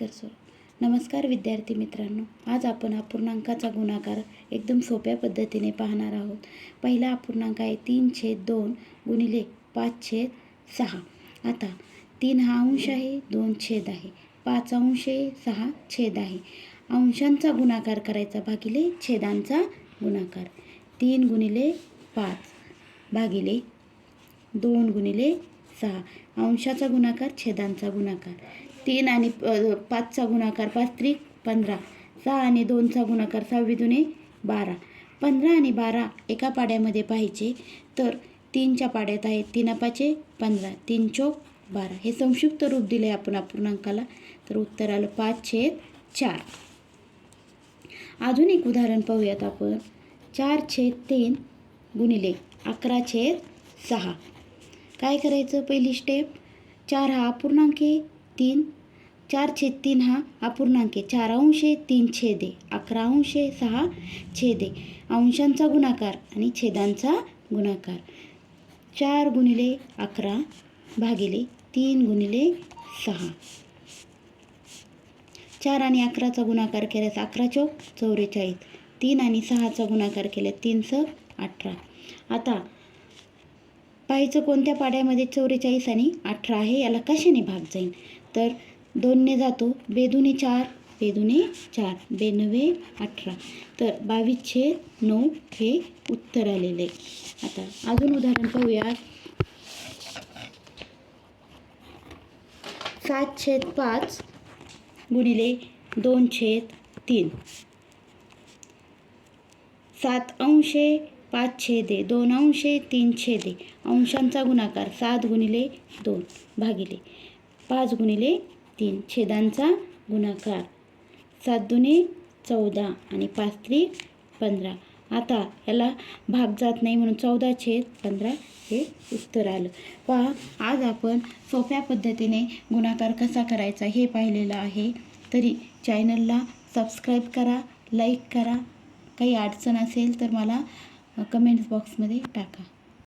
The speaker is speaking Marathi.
नमस्कार सर नमस्कार विद्यार्थी मित्रांनो. आज आपण अपूर्णांकाचा गुणाकार एकदम सोप्या पद्धतीने पाहणार आहोत. पहिला अपूर्णांक आहे तीन छेद दोन गुणिले पाच छेद सहा. आता तीन हा अंश आहे दोन छेद आहे. पाच अंश आहे सहा छेद आहे. अंशांचा गुणाकार करायचा भागिले छेदांचा गुणाकार. तीन गुणिले पाच भागिले दोन गुणिले सहा. अंशाचा गुणाकार छेदांचा गुणाकार. तीन आणि पाचचा गुणाकार पाच त्रिक पंधरा. सहा आणि दोनचा गुणाकार सहावी दुने बारा. पंधरा आणि बारा एका पाड्यामध्ये पाहिजे तर तीनच्या पाड्यात आहेत तीन अपाचे पंधरा. तीन चौक बारा. हे संक्षिप्त रूप दिले आपण अपूर्णांकाला तर उत्तर आलं पाच छेद चार. अजून एक उदाहरण पाहूयात आपण. चार छेद तीन गुणिले अकरा छेद सहा. काय करायचं पहिली स्टेप चार हा अपूर्णांक आहे. तीन चार छेद तीन हा अपूर्णांक आहे. चार अंश आहे तीन छेद आहे. अकरा अंश आहे सहा छेद आहे. अंशांचा गुणाकार आणि छेदांचा गुणाकार. चार गुणिले अकरा भागिले तीन गुणिले सहा. चार आणि अकराचा गुणाकार केल्यास अकरा चौक चौवेचाळीस तीन आणि सहाचा गुणाकार केल्यास तीन स अठरा. आता पाहायचं कोणत्या पाड्यामध्ये चौवेचाळीस आणि अठरा आहे याला कशाने भाग जाईल? तर दोनने जातो. बेदुने चार बेदुने चार बेनवे अठरा. तर बावीसशे नऊ हे उत्तर आलेलं. आहे आता अजून उदाहरण पाहूया. सात छेद पाच गुणिले दोन छेद तीन. सात अंशे पाच छेदे दोन अंशे तीन छेदे. अंशांचा गुणाकार सात गुणिले दोन भागिले. पाच गुणिले तीन. छेदांचा गुणाकार. सात दुने चौदा आणि पाच त्री पंधरा. आता याला भाग जात नाही म्हणून चौदा छेद पंधरा हे उत्तर आलं. पहा आज आपण सोप्या पद्धतीने गुणाकार कसा करायचा हे पाहिलेलं आहे. तरी चॅनलला सबस्क्राईब करा लाईक करा. काही अडचण असेल तर मला कमेंट्स बॉक्समध्ये टाका.